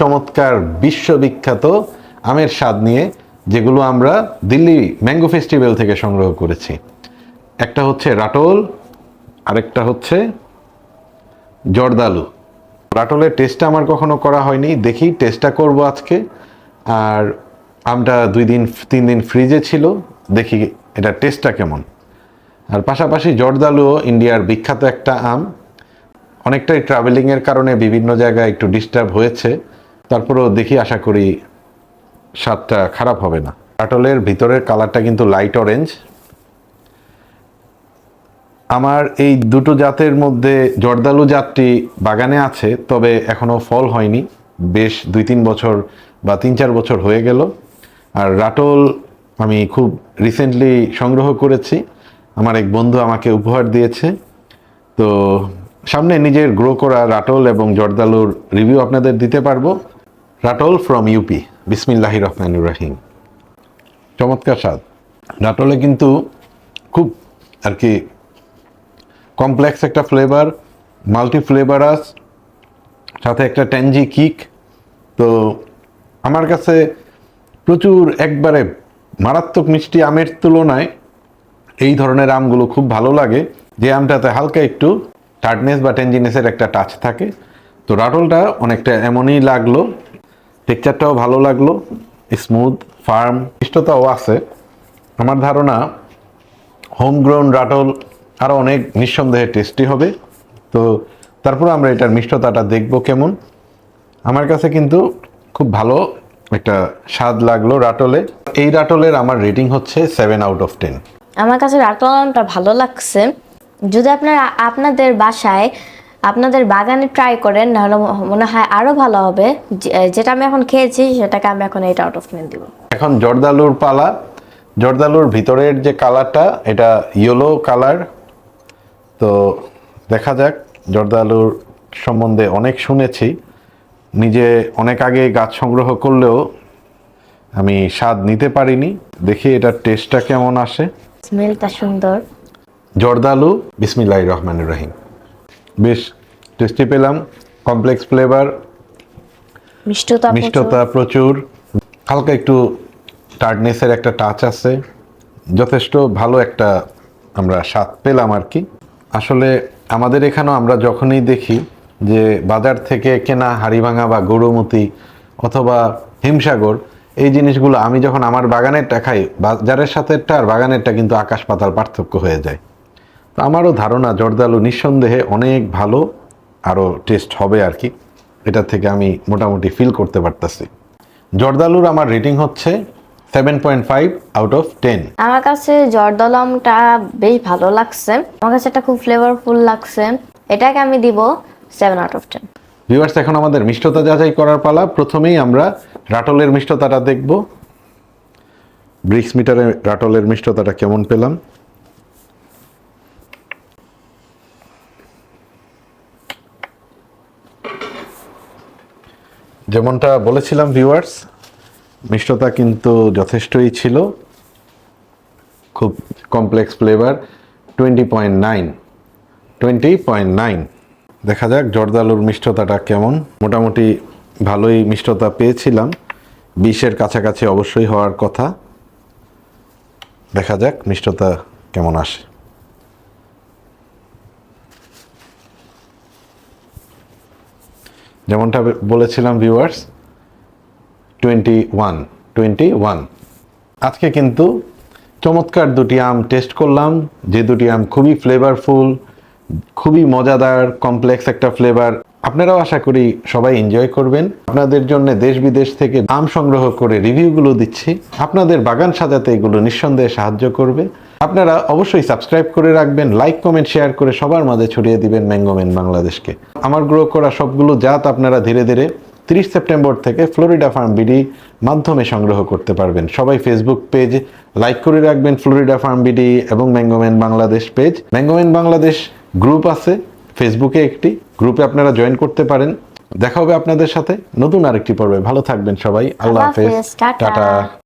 চমৎকার বিশ্ববিখ্যাত আমের স্বাদ নিয়ে যেগুলো আমরা দিল্লি ম্যাঙ্গো ফেস্টিভ্যাল থেকে সংগ্রহ করেছি। একটা হচ্ছে রাটোল, আরেকটা হচ্ছে জর্দালু। রাটোলের টেস্টটা আমার কখনো করা হয়নি, দেখি টেস্টটা করব আজকে। আর আমটা দুই দিন, তিন দিন ফ্রিজে ছিল, দেখি এটা টেস্টটা কেমন। আর পাশাপাশি জর্দালুও ইন্ডিয়ার বিখ্যাত একটা আম। অনেকটাই ট্রাভেলিংয়ের কারণে বিভিন্ন জায়গায় একটু ডিস্টার্ব হয়েছে। তারপরেও দেখি আশা করি স্বাদটা খারাপ হবে না। কাটলের ভিতরের কালারটা কিন্তু লাইট অরেঞ্জ আমার এই দুটো জাতের মধ্যে জর্দালু জাতটি বাগানে আছে, তবে এখনও ফল হয়নি। বেশ দুই তিন বছর বা তিন চার বছর হয়ে গেল। আর রাটল আমি খুব রিসেন্টলি সংগ্রহ করেছি। আমার এক বন্ধু আমাকে উপহার দিয়েছে। তো সামনে নিজের গ্রো করা রাটল এবং জর্দালুর রিভিউ আপনাদের দিতে পারব। রাটল ফ্রম ইউপি বিসমিল্লাহি রহমানুর রাহিম চমৎকার স্বাদ। রাটলে কিন্তু খুব আর কি কমপ্লেক্স একটা ফ্লেভার মাল্টি ফ্লেভারাস সাথে একটা ট্যানজি কিক তো আমার কাছে প্রচুর একবারে মারাত্মক মিষ্টি আমের তুলনায় এই ধরনের আমগুলো খুব ভালো লাগে। যে আমটাতে হালকা একটু টার্টনেস বা টেনজিনেসের একটা টাচ থাকে। তো রাটলটা অনেকটা এমনই লাগল। টেক্সচারটাও ভালো লাগল স্মুথ ফার্ম মিষ্টতাও আছে। আমার ধারণা হোমগ্রোন রাটল আরও অনেক নিঃসন্দেহে টেস্টি হবে। তো তারপর আমরা এটার মিষ্টতাটা দেখব কেমন। আমার কাছে কিন্তু খুব ভালো একটা স্বাদ লাগল রাটলে। এই রাটলের আমার রেটিং হচ্ছে সেভেন আউট অফ টেন আমার কাছে রাটলটা ভালো লাগছে। যদি আপনারা, আপনাদের বাসায় আপনাদের বাগানে ট্রাই করেন তাহলে মনে হয় আরও ভালো হবে। যেটা আমি এখন খেয়েছি সেটাকে আমি এখন এইট আউট অফ টেন দিব। এখন জর্দালুর পালা জর্দালুর ভিতরের যে কালারটা এটা ইয়েলো কালার তো দেখা যাক জর্দালুর সম্বন্ধে অনেক শুনেছি। নিজে অনেক আগে গাছ সংগ্রহ করলেও আমি স্বাদ নিতে পারিনি। দেখি এটার টেস্টটা কেমন আসে। স্মেলটা সুন্দর। জর্দালু বিসমিল্লাহ রহমান রহিম। বেশ টেস্টি পেলাম কমপ্লেক্স ফ্লেভার মিষ্টতা প্রচুর। মিষ্টতা প্রচুর। হালকা একটু টার্ডনেসের একটা টাচ আছে। যথেষ্ট ভালো একটা আমরা স্বাদ পেলাম আর কি। আসলে আমাদের এখানেও আমরা যখনই দেখি যে বাজার থেকে কেনা হাড়িভাঙা বা গরুমতি অথবা হিমসাগর এই জিনিসগুলো আমি যখন আমার বাগানেরটা খাই বাজারের সাথেটা আর বাগানেরটা কিন্তু আকাশ পাতাল পার্থক্য হয়ে যায়। তো আমারও ধারণা জর্দালু নিঃসন্দেহে অনেক ভালো। টেস্ট হবে আর কি। এটা থেকে আমি মোটামুটি ফিল করতে পারতাছি। জর্দালুর আমার রেটিং হচ্ছে seven point five out of ten আমার কাছে জর্দলমটা বেশ ভালো লাগছে। আমার কাছে এটা খুব ফ্লেভারফুল লাগছে। এটাকে আমি দিব seven out of ten viewers এখন আমাদের মিষ্টতা যাচাই করার পালা। প্রথমেই আমরা রাটলের মিষ্টতাটা দেখব। ব্রিক্স মিটারে রাটলের মিষ্টতাটা কেমন পেলাম? যেমনটা বলেছিলাম ভিউয়ার্স মিষ্টতা কিন্তু যথেষ্টই ছিল। খুব complex flavour twenty point nine twenty point nine দেখা যাক জর্দালুর মিষ্টতাটা কেমন। মোটামুটি ভালোই মিষ্টতা পেয়েছিলাম। বিশের কাছাকাছি অবশ্যই হওয়ার কথা। দেখা যাক মিষ্টতা কেমন আসে। যেমনটা বলেছিলাম viewers twenty one twenty one আজকে কিন্তু চমৎকার দুটি আম টেস্ট করলাম, যে দুটি আম খুবই ফ্লেভারফুল খুবই মজাদার কমপ্লেক্স একটা ফ্লেভার আপনারাও আশা করি সবাই এনজয় করবেন। আপনাদের জন্য দেশ বিদেশ থেকে আম সংগ্রহ করে রিভিউগুলো দিচ্ছি। আপনাদের বাগান সাজাতে এগুলো নিঃসন্দেহে সাহায্য করবে। আপনারা অবশ্যই সাবস্ক্রাইব করে রাখবেন লাইক কমেন্ট শেয়ার করে সবার মাঝে ছড়িয়ে দিবেন ম্যাঙ্গোম্যান বাংলাদেশকে। আমার গ্রো করা সবগুলো জাত আপনারা ধীরে ধীরে তিরিশ সেপ্টেম্বর থেকে ফ্লোরিডা ফার্ম বিডি মাধ্যমে সংগ্রহ করতে পারবেন। সবাই ফেসবুক পেজ লাইক করে রাখবেন ফ্লোরিডা ফার্ম বিডি এবং Mangoman Bangladesh page Mangoman Bangladesh group আছে ফেসবুকে একটি। গ্রুপে আপনারা জয়েন করতে পারেন। দেখা হবে আপনাদের সাথে নতুন আরেকটি পর্বে। ভালো থাকবেন সবাই। আল্লাহ হাফেজ। টাটা।